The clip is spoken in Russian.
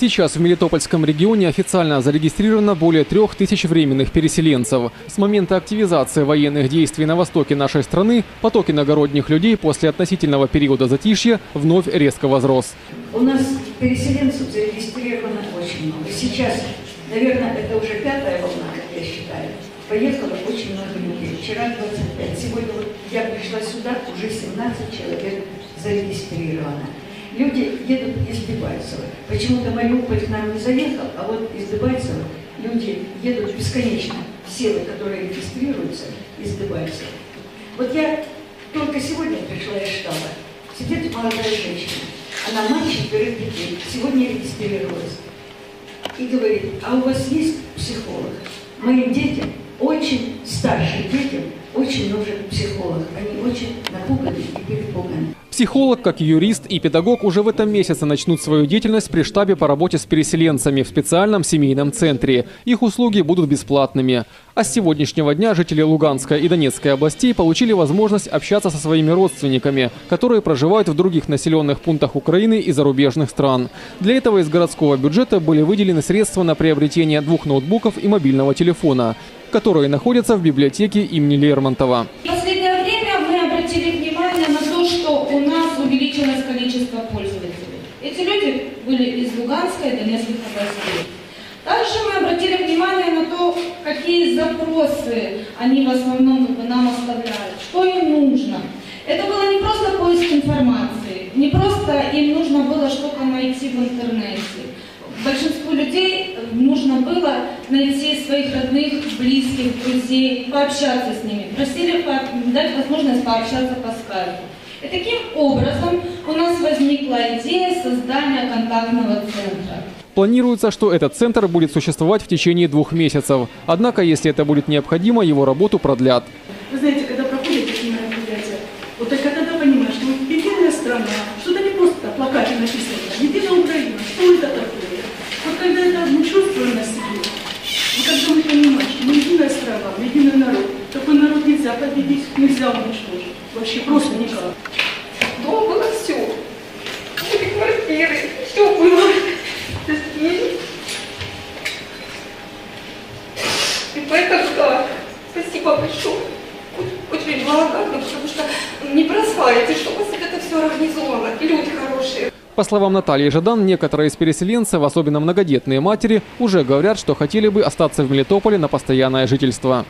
Сейчас в Мелитопольском регионе официально зарегистрировано более трех тысяч временных переселенцев. С момента активизации военных действий на востоке нашей страны поток иногородних людей после относительного периода затишья вновь резко возрос. У нас переселенцев зарегистрировано очень много. Сейчас, наверное, это уже пятая волна, как я считаю. Поехало очень много людей. Вчера 25. Сегодня вот я пришла сюда, уже 17 человек зарегистрировано. Люди едут из Дебальцева. Почему-то Мариуполь к нам не заехал, а вот из Дебальцева люди едут бесконечно. Все, которые регистрируются из Дебальцева. Вот я только сегодня пришла из штаба. Сидит молодая женщина. Она мать четверых детей. Сегодня регистрировалась. И говорит, а у вас есть психолог? Моим детям, очень старшим детям, очень нужен психолог. Они очень напуганы и. Психолог, как юрист и педагог уже в этом месяце начнут свою деятельность при штабе по работе с переселенцами в специальном семейном центре. Их услуги будут бесплатными. А с сегодняшнего дня жители Луганской и Донецкой областей получили возможность общаться со своими родственниками, которые проживают в других населенных пунктах Украины и зарубежных стран. Для этого из городского бюджета были выделены средства на приобретение двух ноутбуков и мобильного телефона, которые находятся в библиотеке имени Лермонтова. В последнее время мы обратили внимание на то, что у нас увеличилось количество пользователей. Эти люди были из Луганской и Донецких областей. Также мы обратили внимание на то, какие запросы они в основном нам оставляют, что им нужно. Это было не просто поиск информации, не просто им нужно было что-то найти в интернете. Большинству людей нужно было найти своих родных, близких, друзей, пообщаться с ними. Просили дать возможность пообщаться по скайпу. И таким образом у нас возникла идея создания контактного центра. Планируется, что этот центр будет существовать в течение двух месяцев. Однако, если это будет необходимо, его работу продлят. Вы знаете, когда проходят такие мероприятия, вот только тогда понимаешь, что единая страна, что это не просто на плакате написано, единая Украина, что это такое? Вот когда это мы чувствуем на себе, вот когда мы понимаем, что мы единая страна, мы народ нельзя победить, нельзя уничтожить, вообще просто никак. Дома было все. Были квартиры, все было. И поэтому, да, спасибо большое. Очень благодарна, потому что не бросаете, что у вас это все организовано. И люди хорошие. По словам Натальи Жадан, некоторые из переселенцев, особенно многодетные матери, уже говорят, что хотели бы остаться в Мелитополе на постоянное жительство.